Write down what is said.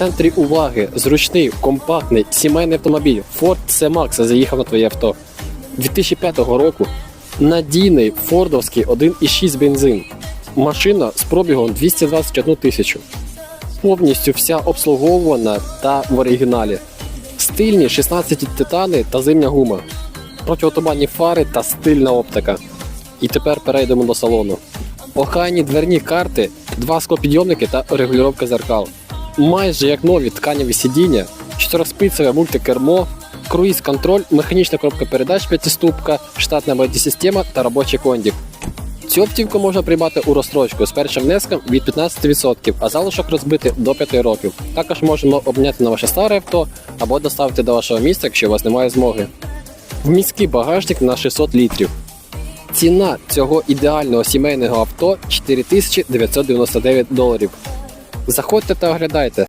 центрі уваги зручний, компактний сімейний автомобіль Ford C-Max заїхав на твоє авто. 2005 року надійний фордовський 1,6 бензин. Машина з пробігом 221 тисячу. Повністю вся обслуговувана та в оригіналі. Стильні 16 титани та зимня гума. Протиотуманні фари та стильна оптика. І тепер перейдемо до салону. Охайні дверні карти, два склопідйомники та регулювання зеркал. Майже як нові тканеві сидіння, чотирьохспицеве мультикермо, круїз-контроль, механічна коробка передач п'ятиступка, штатна мультисистема та робочий кондик. Цю автівку можна приймати у розстрочку з першим внеском від 15%, а залишок розбити до 5 років. Також можемо обняти на ваше старе авто або доставити до вашого місця, якщо у вас немає змоги. Вміський багажник на 600 літрів. Ціна цього ідеального сімейного авто 4999 доларів. Заходьте та оглядайте.